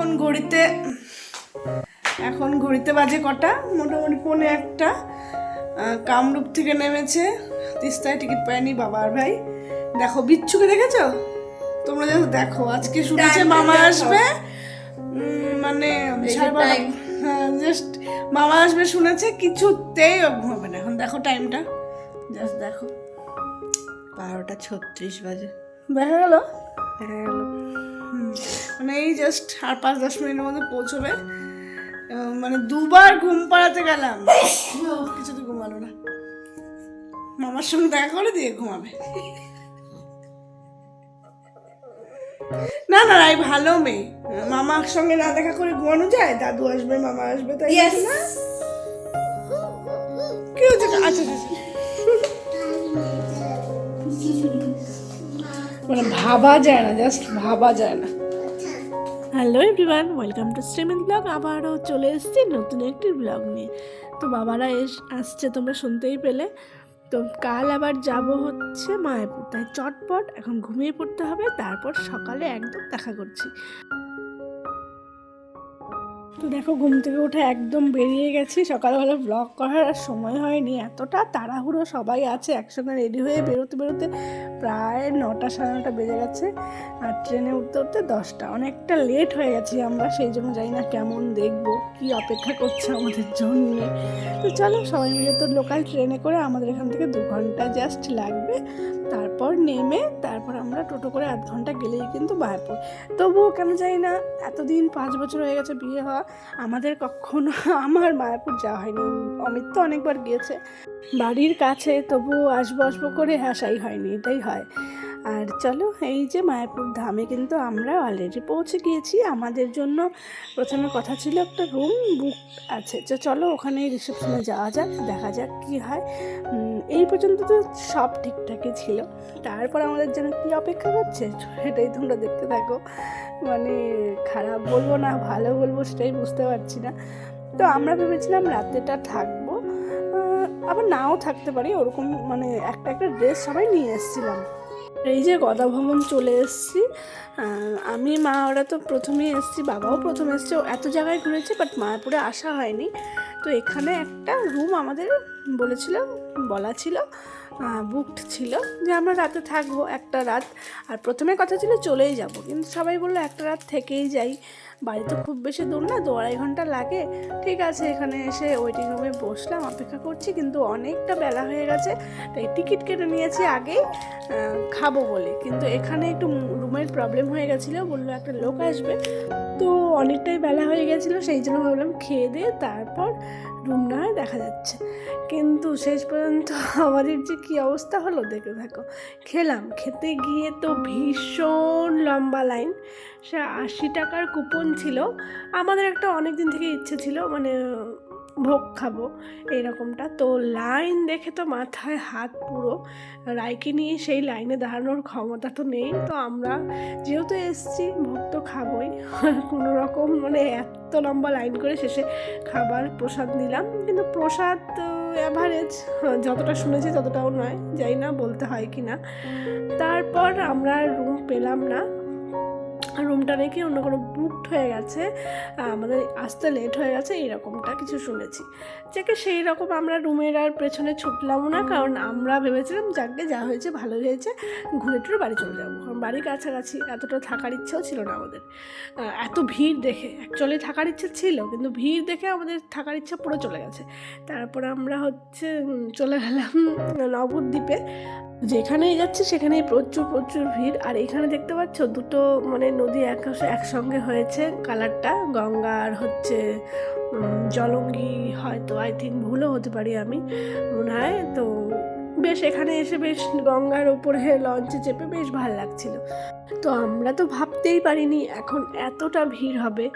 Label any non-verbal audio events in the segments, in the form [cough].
এখন ঘড়িতে এখন ঘড়িতে বাজে কটা? মোটামুটি পৌনে একটা। কামরূপ থেকে নেমেছে। তিস্তায় টিকিট পায়নি বাবার ভাই। দেখো বিচ্ছুকে দেখেছ? তোমরা just দেখো আজকে শুনেছে মামা আসবে। মানে time। হ্যাঁ জাস্ট মামা আসবে শুনেছে কিছুতেই ও ঘুমাবে না। এখন দেখো টাইমটা জাস্ট দেখো। বারোটা ছত্রিশ বাজে। দেখা গেল। দেখা গেল। এই জাস্ট আর পাঁচ দশ মিনিটের মধ্যে পৌঁছবে। মানে দুবার ঘুম পাড়াতে গেলাম। কিছুতে ঘুমালো না। মামার সঙ্গে দেখা করে দিয়ে ঘুমাবে। না না রাই ভালো মেয়ে। মামার সঙ্গে না দেখা করে ঘুমানো যায়? দাদু আসবে মামা আসবে তাই. না? কি হচ্ছে? আচ্ছা আচ্ছা, আচ্ছা। মানে ভাবা যায় না জাস্ট ভাবা যায় না। Hello everyone welcome to streaming blog আবারও চলে এসেছি নতুন একটি ব্লগ নিয়ে। তো বাবারা এস আসছে, তোমরা শুনতেই পেলে। তো কাল আবার যাব হচ্ছে মায়াপুর। তাই চটপট এখন ঘুমিয়ে পড়তে হবে, তারপর সকালে একদম দেখা করছি। তো দেখো, ঘুম থেকে উঠে একদম বেরিয়ে গেছি। সকালবেলা ব্লগ করার আর সময় হয়নি, এতটা তাড়াহুড়ো সবাই আছে, একসঙ্গে রেডি হয়ে বেরোতে বেরোতে প্রায় নটা সাড়ে নটা বেজে গেছে। আর ট্রেনে উঠতে উঠতে দশটা, অনেকটা লেট হয়ে গেছি আমরা, সেই জন্য জানি না কেমন দেখব, কি অপেক্ষা করছে আমাদের জন্য। তো চলো, সবাই মিলে তো লোকাল ট্রেনে করে আমাদের এখান থেকে দু ঘণ্টা জাস্ট লাগবে। তারপর নেমে তারপর আমরা টোটো করে আধ ঘণ্টা গেলেই কিন্তু মায়াপুর তবুও কেন জানি না, এতদিন পাঁচ বছর হয়ে গেছে বিয়ে হওয়া, আমাদের কখনো [laughs] আমার মায়াপুর যাওয়া হয়নি। অমিত তো অনেকবার গিয়েছে। বাড়ির কাছে তবু আসব আসব করে আসাই হয়নি, এটাই হয়। আর চলো, এই যে মায়াপুর ধামে কিন্তু আমরা অলরেডি পৌঁছে গিয়েছি। আমাদের জন্য প্রথমে কথা ছিল একটা রুম বুক আছে। তো চলো ওখানে রিসেপশনে যাওয়া যাক, দেখা যাক কি হয়। এই পর্যন্ত তো সব ঠিকঠাকই ছিল। তারপর আমাদের জন্য কী অপেক্ষা করছে, সেটাই তোমরা দেখতে থাকো। মানে খারাপ বলব না, ভালো বলব, সেটাই বুঝতে পারছি না। তো আমরা ভেবেছিলাম রাতেটা থাকব। আবার নাও থাকতে পারি, ওরকম মানে একটা একটা ড্রেস সবাই নিয়ে এসেছিলাম। এই যে গদা ভ্রমণ চলে এসেছি। আমি, মা, ওরা তো প্রথমে এসেছি, বাবাও প্রথম এসছে। এত জায়গায় ঘুরেছে বাট মায়াপুরে আসা হয়নি। তো এখানে একটা রুম আমাদের বলেছিল, বলা ছিল। বুকড ছিল যে আমরা রাতে থাকব একটা রাত। আর প্রথমে কথা ছিল চলেই যাব। কিন্তু সবাই বলল একটা রাত থেকেই যাই। বাড়ি তো খুব বেশি দূর না, দু আড়াই ঘণ্টা লাগে। ঠিক আছে, এখানে এসে ওয়েটিং রুমে বসলাম, অপেক্ষা করছি, কিন্তু অনেকটা বেলা হয়ে গেছে। তাই টিকিট কেটে নিয়েছি আগেই খাব বলে। কিন্তু এখানে একটু রুমের প্রবলেম হয়ে গেছিল, বলল একটা লোক আসবে। তো অনেকটাই বেলা হয়ে গেছিল, সেই জন্য ভাবলাম খেয়ে দিয়ে তারপর রুম না হয় দেখা যাচ্ছে। কিন্তু শেষ পর্যন্ত আমাদের যে কী অবস্থা হলো দেখে থাকো। খেলাম, খেতে গিয়ে তো ভীষণ লম্বা লাইন সে আশি টাকার কুপন ছিল। আমাদের একটা অনেক দিন থেকে ইচ্ছে ছিল মানে ভোগ খাব এরকমটা। তো লাইন দেখে তো মাথায় হাত পুরো। রায়কে নিয়ে সেই লাইনে দাঁড়ানোর ক্ষমতা তো নেই। তো আমরা যেহেতু এসছি, ভোগ তো খাবোই। কোনো রকম মানে এত লম্বা লাইন করে শেষে খাবার প্রসাদ নিলাম। কিন্তু প্রসাদ অ্যাভারেজ যতটা শুনেছি ততটাও নয় যাই না বলতে হয় কি না তারপর আমরা রুম পেলাম না। রুমটা নাকি অন্য কোনো বুকড হয়ে গেছে। আমাদের আসতে লেট হয়ে গেছে এরকমটা কিছু শুনেছি। যাকে সেই রকম আমরা রুমের আর পেছনে ছুটলামও না, কারণ আমরা ভেবেছিলাম, যাকে যা হয়েছে ভালো হয়েছে, ঘুরে টুরে বাড়ি চলে যাব। কারণ বাড়ির কাছাকাছি এতটা থাকার ইচ্ছেও ছিল না আমাদের। এত ভিড় দেখে অ্যাকচুয়ালি থাকার ইচ্ছা ছিল, কিন্তু ভিড় দেখে আমাদের থাকার ইচ্ছা পুরো চলে গেছে। তারপর আমরা হচ্ছে চলে গেলাম নবদ্বীপে। যেখানেই যাচ্ছে, সেখানেই প্রচুর প্রচুর ভিড়। আর এখানে দেখতে পাচ্ছ, দুটো মানে নদী এক একসঙ্গে হয়েছে। কালারটা গঙ্গা আর হচ্ছে জলঙ্গি হয়তো। আই থিঙ্ক ভুলও হতে পারি আমি, মনে হয়। তো বেশ, এখানে এসে বেশ গঙ্গার ওপরে লঞ্চে চেপে বেশ ভালো লাগছিল। তো আমরা তো ভাবতেই পারিনি এখন এতটা ভিড় হবে।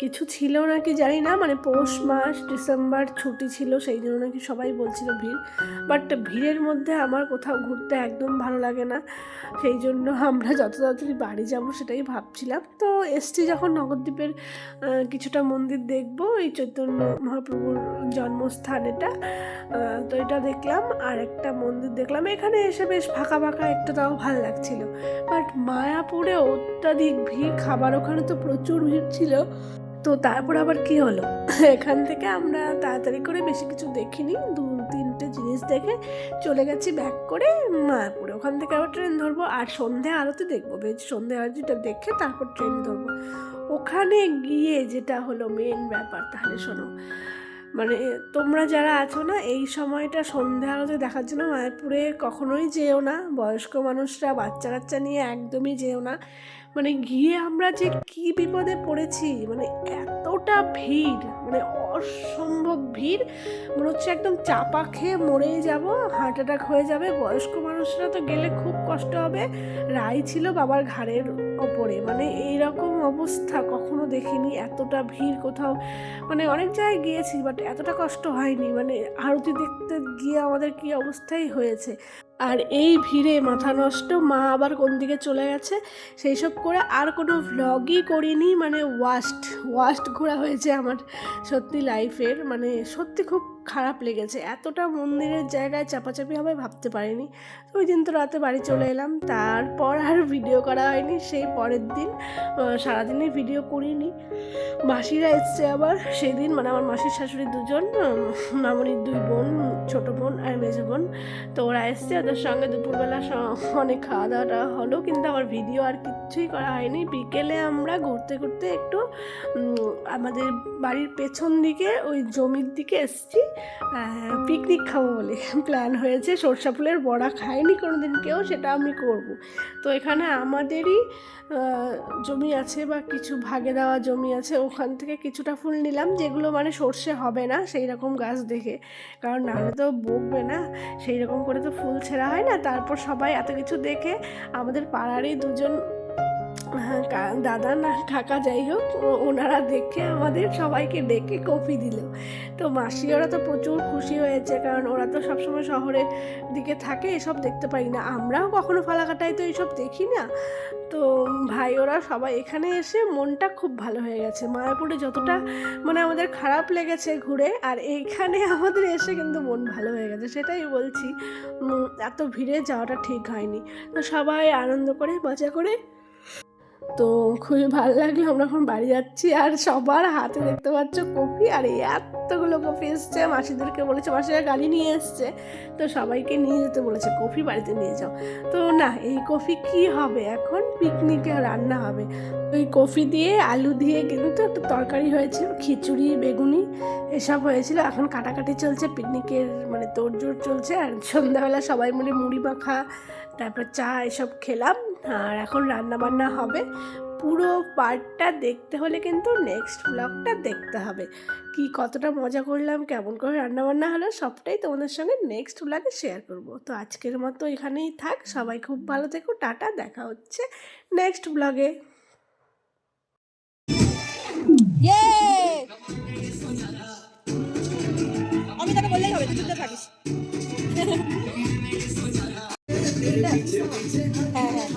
কিছু ছিল নাকি জানি না মানে পৌষ মাস ডিসেম্বর ছুটি ছিল সেই জন্য নাকি সবাই বলছিল ভিড়। বাট ভিড়ের মধ্যে আমার কোথাও ঘুরতে একদম ভালো লাগে না। সেই জন্য আমরা যত তাড়াতাড়ি বাড়ি যাব সেটাই ভাবছিলাম। তো এসছি যখন নবদ্বীপের আহ, কিছুটা মন্দির দেখব এই চৈতন্য মহাপ্রভুর জন্মস্থান এটা। তো এটা দেখলাম আর একটা মন্দির দেখলাম। এখানে এসে বেশ ফাঁকা ফাঁকা একটা তাও ভালো লাগছিল। বাট মায়াপুরে অত্যাধিক ভিড়, খাবার ওখানে তো প্রচুর ভিড় ছিল। তো তারপর আবার কি হলো? এখান থেকে আমরা তাড়াতাড়ি করে বেশি কিছু দেখিনি, দু তিনটে জিনিস দেখে চলে গেছি ব্যাক করে। মায়াপুরে ওখান থেকে আবার ট্রেন ধরবো। আর সন্ধে আরতি দেখব, বেশ সন্ধে আরতিটা দেখে তারপর ট্রেন ধরবো। ওখানে গিয়ে যেটা হলো মেন ব্যাপার, তাহলে শোনো। মানে তোমরা যারা আছো না, এই সময়টা সন্ধ্যা আলোতে দেখার জন্য মায়াপুরে কখনোই যেও না। বয়স্ক মানুষরা, বাচ্চা কাচ্চা নিয়ে একদমই যেও না। মানে গিয়ে আমরা যে কি বিপদে পড়েছি মানে এতটা ভিড় মানে অসম্ভব ভিড়। মনে হচ্ছে একদম চাপা খেয়ে মরেই যাব হার্ট অ্যাটাক হয়ে যাবে। বয়স্ক মানুষরা তো গেলে খুব কষ্ট হবে। রাই ছিল বাবার ঘাড়ের ওপরে। মানে এইরকম অবস্থা কখনো দেখিনি, এতটা ভিড় কোথাও। মানে অনেক জায়গায় গিয়েছি বাট এতটা কষ্ট হয়নি। মানে আরতি দেখতে গিয়ে আমাদের কি অবস্থাই হয়েছে। আর এই ভিড়ে মাথা নষ্ট, মা আবার কোন দিকে চলে গেছে সেই সব করে আর কোনো ভ্লগই করিনি। মানে ওয়াস্ট ওয়াস্ট ঘোরা হয়েছে আমার সত্যি লাইফের মানে সত্যি খুব খারাপ লেগেছে। এতটা মন্দিরের জায়গায় চাপাচাপি হবে ভাবতে পারিনি। তো ওই দিন তো রাতে বাড়ি চলে এলাম। তারপর আর ভিডিও করা হয়নি। সেই পরের দিন আহ, সারাদিনই ভিডিও করিনি। মাসিরা এসছে আবার। সেদিন মানে আমার মাসির শাশুড়ি দুজন মামনির দুই বোন ছোট বোন আর মেজো বোন। তো ওরা এসছে। ওদের সঙ্গে দুপুরবেলা অনেক খাওয়া দাওয়াটা হলো। কিন্তু আমার ভিডিও আর কিচ্ছুই করা হয়নি। বিকেলে আমরা ঘুরতে ঘুরতে একটু আমাদের বাড়ির পেছন দিকে ওই জমির দিকে এসছি। পিকনিক খাব বলে প্ল্যান হয়েছে। সরষা ফুলের বড়া খায়নি কোনো দিন কেউ সেটা আমি করব। তো এখানে আমাদেরই জমি আছে বা কিছু ভাগে দেওয়া জমি আছে, ওখান থেকে কিছুটা ফুল নিলাম, যেগুলো মানে সর্ষে হবে না সেই রকম গাছ দেখে। কারণ নাহলে তো বকবে না সেই রকম করে তো ফুল ছেঁড়া হয় না। তারপর সবাই এত কিছু দেখে আমাদের পাড়ারই দুজন দাদা না কাকা যাই হোক ওনারা দেখে আমাদের সবাইকে ডেকে কফি দিল। তো মাসি, ওরা তো প্রচুর খুশি হয়েছে, কারণ ওরা তো সবসময় শহরের দিকে থাকে, এসব দেখতে পাই না। আমরাও কখনো ফালাকাটায় তো এইসব দেখি না। তো ভাই, ওরা সবাই এখানে এসে মনটা খুব ভালো হয়ে গেছে। মায়াপুরে যতটা মানে আমাদের খারাপ লেগেছে ঘুরে, আর এইখানে আমাদের এসে কিন্তু মন ভালো হয়ে গেছে, সেটাই বলছি। এত ভিড়ে যাওয়াটা ঠিক হয়নি। তো সবাই আনন্দ করে, মজা করে তো খুবই ভালো লাগল, আমরা এখন বাড়ি যাচ্ছি আর সবার হাতে দেখতে পাচ্ছ কফি আর এতগুলো কফি এসছে, মাসিদেরকে বলেছে, মাসিরা গাড়ি নিয়ে এসছে, তো সবাইকে নিয়ে যেতে বলেছে কফি বাড়িতে নিয়ে যাও। তো না, এই কফি কি হবে এখন? পিকনিকে রান্না হবে। ওই কফি দিয়ে আলু দিয়ে কিন্তু একটা তরকারি হয়েছিল, খিচুড়ি, বেগুনি, এসব হয়েছিল। এখন কাটাকাটি চলছে, পিকনিকের মানে তোড়জোড় চলছে আর সন্ধ্যাবেলা সবাই মিলে মুড়ি মাখা তারপর চা এসব খেলাম, আর এখন রান্না বান্না হবে। পুরো পার্টটা দেখতে হলে কিন্তু নেক্সট ব্লগটা দেখতে হবে। কি কতটা মজা করলাম, কেমন করে রান্না বান্না হলো, সবটাই তোমাদের সঙ্গে নেক্সট ব্লগে শেয়ার করব। তো আজকের মতো এখানেই থাক, সবাই খুব ভালো থেকো, টাটা, দেখা হচ্ছে নেক্সট ব্লগে আমি তাকে বললেই হবে, তুই থাকিস। হ্যাঁ হ্যাঁ।